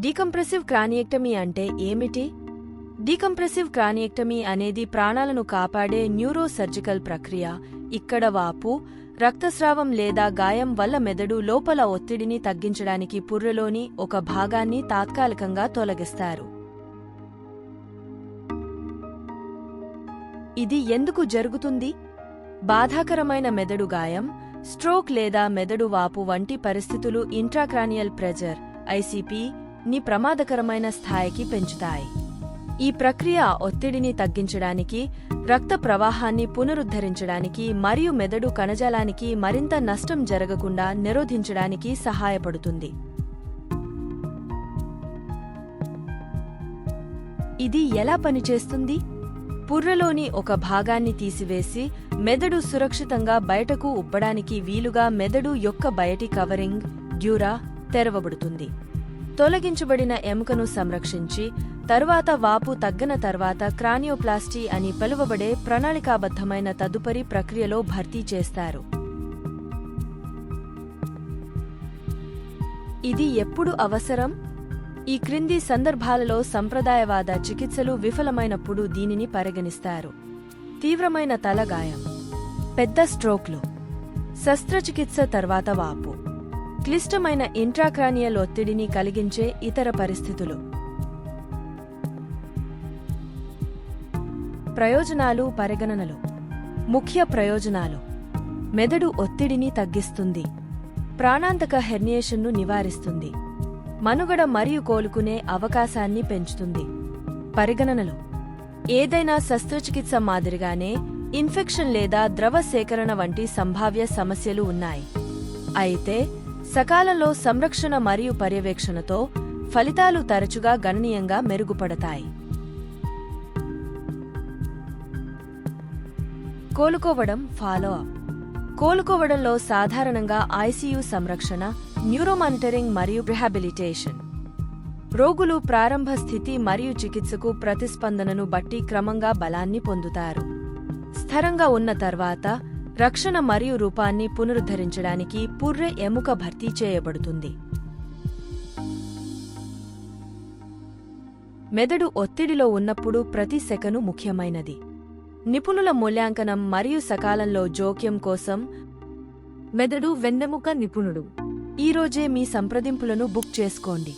డీకంప్రెసివ్ క్రానియెక్టమీ అంటే ఏమిటి? డీకంప్రెసివ్ క్రానియెక్టమీ అనేది ప్రాణాలను కాపాడే న్యూరో సర్జికల్ ప్రక్రియ. ఇక్కడ వాపు రక్తస్రావం లేదా గాయం వల్ల మెదడు లోపల ఒత్తిడిని తగ్గించడానికి పుర్రెలోని ఒక భాగాన్ని తాత్కాలికంగా తొలగిస్తారు. ఇది ఎందుకు జరుగుతుంది? బాధాకరమైన మెదడు గాయం స్ట్రోక్ లేదా మెదడు వాపు వంటి పరిస్థితులు ఇంట్రాక్రానియల్ ప్రెజర్ ఐసిపి ని ప్రమాదకరమైన స్థాయికి పెంచుతాయి. ఈ ప్రక్రియ ఒత్తిడిని తగ్గించడానికి రక్త ప్రవాహాన్ని పునరుద్ధరించడానికి మరియు మెదడు కణజాలానికి మరింత నష్టం జరగకుండా నిరోధించడానికి సహాయపడుతుంది. ఇది ఎలా పనిచేస్తుంది? పుర్రలోని ఒక భాగాన్ని తీసివేసి మెదడు సురక్షితంగా బయటకు ఉబ్బడానికి వీలుగా మెదడు యొక్క బయటి కవరింగ్ డ్యూరా తెరవబడుతుంది. తొలగించబడిన ఎముకను సంరక్షించి తరువాత వాపు తగ్గన తర్వాత క్రానియోప్లాస్టీ అని పిలువబడే ప్రణాళికాబద్ధమైన తదుపరి ప్రక్రియలో భర్తీ చేస్తారు. ఇది ఎప్పుడు అవసరం? ఈ క్రింది సందర్భాలలో సంప్రదాయవాద చికిత్సలు విఫలమైనప్పుడు దీనిని పరిగణిస్తారు. తీవ్రమైన తలగాయం పెద్ద స్ట్రోక్లు శస్త్రచికిత్స తర్వాత వాపు. క్లిష్టమైన ఇంట్రాక్రానియల్ ఒత్తిడిని కలిగించే ఇతర పరిస్థితులు. ప్రయోజనాలు పరిగణనలు. ముఖ్య ప్రయోజనాలు. మెదడు ఒత్తిడిని తగ్గిస్తుంది. ప్రాణాంతక హెర్నియేషన్ను నివారిస్తుంది. మనుగడ మరియు కోలుకునే అవకాశాన్ని పెంచుతుంది. పరిగణనలు. ఏదైనా శస్త్రచికిత్స మాదిరిగానే ఇన్ఫెక్షన్ లేదా ద్రవ సేకరణ వంటి సంభావ్య సమస్యలు ఉన్నాయి. అయితే సకాలంలో సంరక్షణ మరియు పర్యవేక్షణతో ఫలితాలు తరచుగా గణనీయంగా మెరుగుపడతాయి. కోలుకోవడం ఫాలో అప్ కోలుకోవడంలో సాధారణంగా ఐసీయూ సంరక్షణ న్యూరోమానిటరింగ్ మరియు రిహాబిలిటేషన్ రోగులు ప్రారంభ స్థితి మరియు చికిత్సకు ప్రతిస్పందనను బట్టి క్రమంగా బలాన్ని పొందుతారు. స్థిరంగా ఉన్న తర్వాత రక్షణ మరియు రూపాన్ని పునరుద్ధరించడానికి పుర్రె ఎముక భర్తీ చేయబడుతుంది. మెదడు ఒత్తిడిలో ఉన్నప్పుడు ప్రతి సెకను ముఖ్యమైనది. నిపుణుల మూల్యాంకనం మరియు సకాలంలో జోక్యం కోసం మెదడు వెన్నెముక నిపుణుడు. ఈరోజే మీ సంప్రదింపులను బుక్ చేసుకోండి.